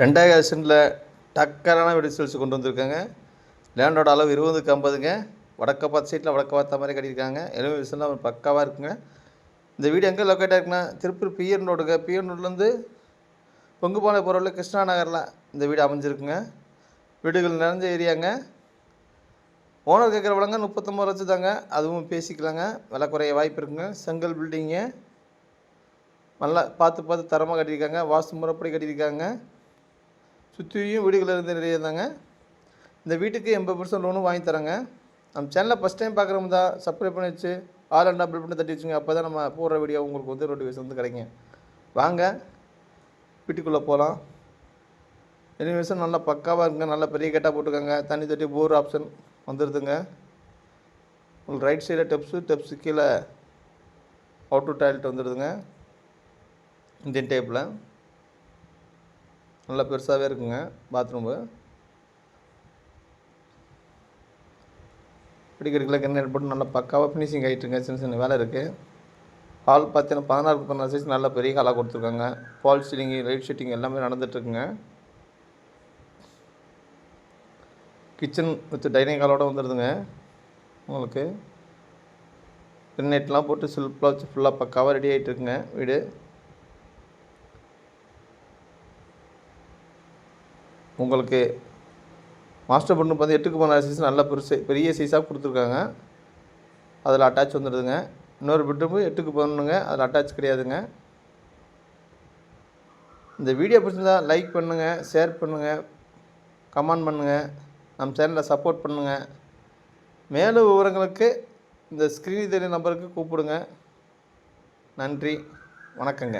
ரெண்டாயிரம் சென்டில் டக்கரான வீடு சேல்ஸ் கொண்டு வந்திருக்காங்க. லேண்டோட அளவு இருபதுக்கு ஐம்பதுங்க. வடக்க பார்த்த சைட்டில் வடக்க பார்த்த மாதிரி கட்டியிருக்காங்க. எழுபது விசனம் பக்காவாக இருக்குங்க. இந்த வீடு எங்கே லொக்கேட் ஆயிருக்குன்னா திருப்பூர் பிஎன் ரோடுங்க பிஎன் ரோட்லேருந்து பொங்குபானை போகிற கிருஷ்ணா நகரில் இந்த வீடு அமைஞ்சிருக்குங்க. வீடுகள் நிறைஞ்ச ஏரியாங்க. ஓனர் கேட்குற விலங்க முப்பத்தொம்பது லட்சம் தாங்க அதுவும் பேசிக்கலாங்க. விலை குறைய வாய்ப்பு இருக்குங்க. செங்கல் பில்டிங்கு நல்லா பார்த்து பார்த்து தரமாக கட்டியிருக்காங்க. வாஸ்து முறைப்படி கட்டியிருக்காங்க. சுற்றியும் வீடுகள் இருந்து நிறைய இருந்தாங்க. இந்த வீட்டுக்கு எண்பது பர்சன்ட் லோனும் வாங்கி தராங்க. நம்ம சேனலை ஃபஸ்ட் டைம் பார்க்குறவங்க தான் சப்ஸ்கிரைப் பண்ணி வச்சு ஆல் அண்ட் பில் பண்ணி தட்டி வச்சுங்க அப்போ தான் நம்ம போடுற வீடியோ உங்களுக்கு வந்து நோட்டிஃபிகேஷன் வந்து கிடைக்கும். வாங்க வீட்டுக்குள்ளே போகலாம் எனிவேஷன் நல்லா பக்காவாக இருக்குங்க. நல்லா பெரிய கேட்டாக போட்டுருக்காங்க. தண்ணி தொட்டி போர் ஆப்ஷன் வந்துடுதுங்க உங்களுக்கு ரைட் சைடில் டெப்ஸு டெப்ஸு கீழே அவுட்ரு டாய்லெட் வந்துடுதுங்க இந்தியன் டைப்பில் நல்லா பெருசாகவே இருக்குங்க பாத்ரூமு. பிடிக்கிறதுக்குள்ள கிணறு போட்டு நல்லா பக்காவாக ஃபினிஷிங் ஆகிட்டுருங்க சின்ன சின்ன வேலை இருக்குது ஹால் பார்த்தீங்கன்னா பதினாறு பதினாறு சைஸ் நல்லா பெரிய ஹாலாக கொடுத்துருக்காங்க. ஃபால் சீலிங்கு லைட் ஷீட்டிங் எல்லாமே நடந்துகிட்ருக்குங்க கிச்சன் வித் டைனிங் ஹாலோடு வந்துடுதுங்க உங்களுக்கு. நெட்லாம் போட்டு சில்ப்லாம் வச்சு ஃபுல்லாக பக்காவாக ரெடி ஆகிட்டு இருக்குங்க வீடு. உங்களுக்கு மாஸ்டர் பெட்ரூம் பார்த்து எட்டுக்கு போன சைஸ் நல்ல பெருசு பெரிய சைஸாக கொடுத்துருக்காங்க. அதில் அட்டாச் வந்துடுதுங்க இன்னொரு பெட்ரூமு எட்டுக்கு பதினொன்றுங்க அதில் அட்டாச் கிடையாதுங்க. இந்த வீடியோ பிடிச்சிருந்தா லைக் பண்ணுங்கள் ஷேர் பண்ணுங்கள் கமெண்ட் பண்ணுங்கள் நம்ம சேனலை சப்போர்ட் பண்ணுங்கள் மேலும் விவரங்களுக்கு இந்த ஸ்க்ரீன் தெரிய நம்பருக்கு கூப்பிடுங்க. நன்றி வணக்கங்க.